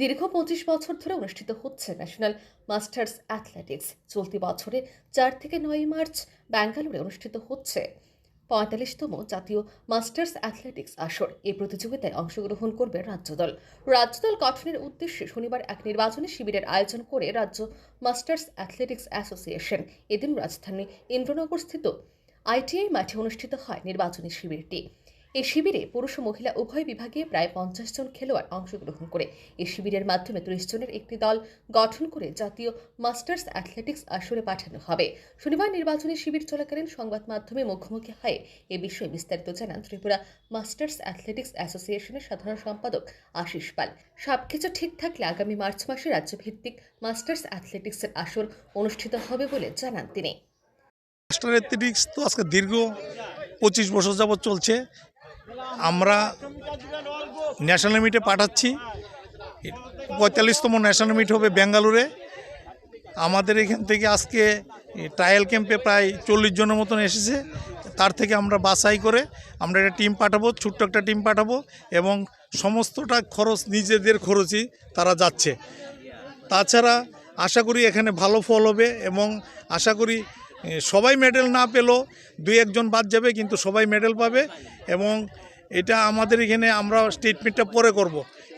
দীর্ঘ পঁচিশ বছর ধরে অনুষ্ঠিত হচ্ছে ন্যাশনাল মাস্টার্স অ্যাথলেটিক্স। চলতি বছরে চার থেকে নয় মার্চ ব্যাঙ্গালোরে অনুষ্ঠিত হচ্ছে পঁয়তাল্লিশতম জাতীয় মাস্টার্স অ্যাথলেটিক্স আসর। এই প্রতিযোগিতায় অংশগ্রহণ করবে রাজ্যদল। রাজ্যদল গঠনের উদ্দেশ্যে শনিবার এক নির্বাচনী শিবিরের আয়োজন করে রাজ্য মাস্টার্স অ্যাথলেটিক্স অ্যাসোসিয়েশন এদিন রাজধানীর ইন্দ্রনগরস্থিত আইটিআই মাঠে অনুষ্ঠিত হয় নির্বাচনী শিবিরটি। এই শিবিরে পুরুষ ও মহিলা উভয় বিভাগে প্রায় পঞ্চাশ জন খেলোয়াড় অংশগ্রহণ করে। এই শিবিরের মাধ্যমে ত্রিশ জনের একটি দল গঠন করে জাতীয় মাস্টার্স অ্যাথলেটিক্স আসরে পাঠানো হবে। শনিবার নির্বাচনী শিবির চলাকালীন সংবাদ মাধ্যমে মুখোমুখি হয়ে এ বিষয়ে বিস্তারিত জানান ত্রিপুরা মাস্টার্স অ্যাথলেটিক্স অ্যাসোসিয়েশনের সাধারণ সম্পাদক আশিস পাল। সবকিছু ঠিক থাকলে আগামী মার্চ মাসে রাজ্যভিত্তিক মাস্টার্স অ্যাথলেটিক্সের আসর অনুষ্ঠিত হবে বলে জানান তিনি। মাস্টার অ্যাথলেটিক্স তো আজকে দীর্ঘ পঁচিশ বছর যাবৎ চলছে। আমরা ন্যাশনাল মিটে পাঠাচ্ছি। পঁয়তাল্লিশতম ন্যাশনাল মিট হবে বেঙ্গালুরে। আমাদের এখান থেকে আজকে ট্রায়াল ক্যাম্পে প্রায় চল্লিশ জনের মতন এসেছে। তার থেকে আমরা বাছাই করে আমরা একটা টিম পাঠাবো, ছোট্ট একটা টিম পাঠাবো এবং সমস্তটা খরচ নিজেদের খরচই তারা যাচ্ছে। তাছাড়া আশা করি এখানে ভালো ফল হবে এবং আশা করি সবাই মেডেল না পেলেও দুই একজন বাদ যাবে কিন্তু সবাই মেডেল পাবে এবং এটা আমাদের এখানে আমরা স্টেটমেন্টটা পরে করব।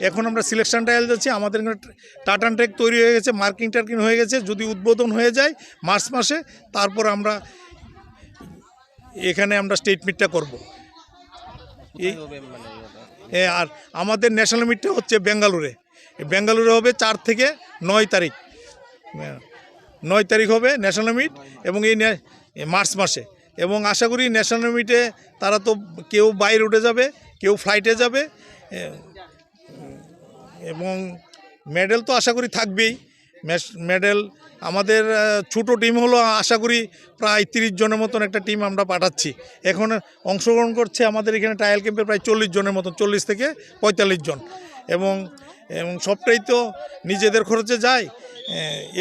এখন আমরা সিলেকশন ট্রায়াল যাচ্ছি আমাদের এখানে টাটান ট্রেক তৈরি হয়ে গেছে মার্কিং টার্কিং হয়ে গেছে যদি উদ্বোধন হয়ে যায় মার্চ মাসে তারপর আমরা এখানে আমরা স্টেটমেন্টটা করব। আর আমাদের ন্যাশনাল মিটটা হচ্ছে বেঙ্গালুরে বেঙ্গালুরে হবে চার থেকে নয় তারিখ। হ্যাঁ, নয় তারিখ হবে ন্যাশনাল মিট এবং এই মার্চ মাসে। এবং আশা করি ন্যাশনাল মিটে তারা তো কেউ বাইরে উঠে যাবে, কেউ ফ্লাইটে যাবে এবং মেডেল তো আশা করি থাকবেই। মেডেল আমাদের ছোটো টিম হলো আশা করি প্রায় তিরিশ জনের মতন একটা টিম আমরা পাঠাচ্ছি। এখন অংশগ্রহণ করছে আমাদের এখানে ট্রায়াল ক্যাম্পে প্রায় চল্লিশ জনের মতন, চল্লিশ থেকে পঁয়তাল্লিশ জন। এবং এবং সবটাই তো নিজেদের খরচে যায়।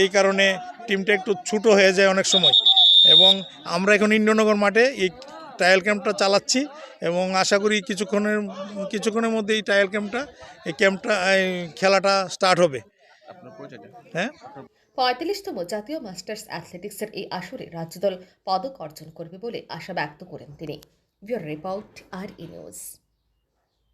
এই কারণে টিমটা একটু ছোটো হয়ে যায় অনেক সময়। এবং আমরা এখন ইন্দ্রনগর মাঠে এই ট্রায়াল ক্যাম্পটা চালাচ্ছি এবং আশা করি কিছুক্ষণের কিছুক্ষণের মধ্যে এই ট্রায়াল ক্যাম্পটা এই ক্যাম্পটা খেলাটা স্টার্ট হবে। হ্যাঁ? পঁয়তাল্লিশতম জাতীয় মাস্টার্স অ্যাথলেটিক্সের এই আসরে রাজ্যদল পদক অর্জন করবে বলে আশা ব্যক্ত করেন তিনি। ব্যুরো রিপোর্ট আর ই নিউজ।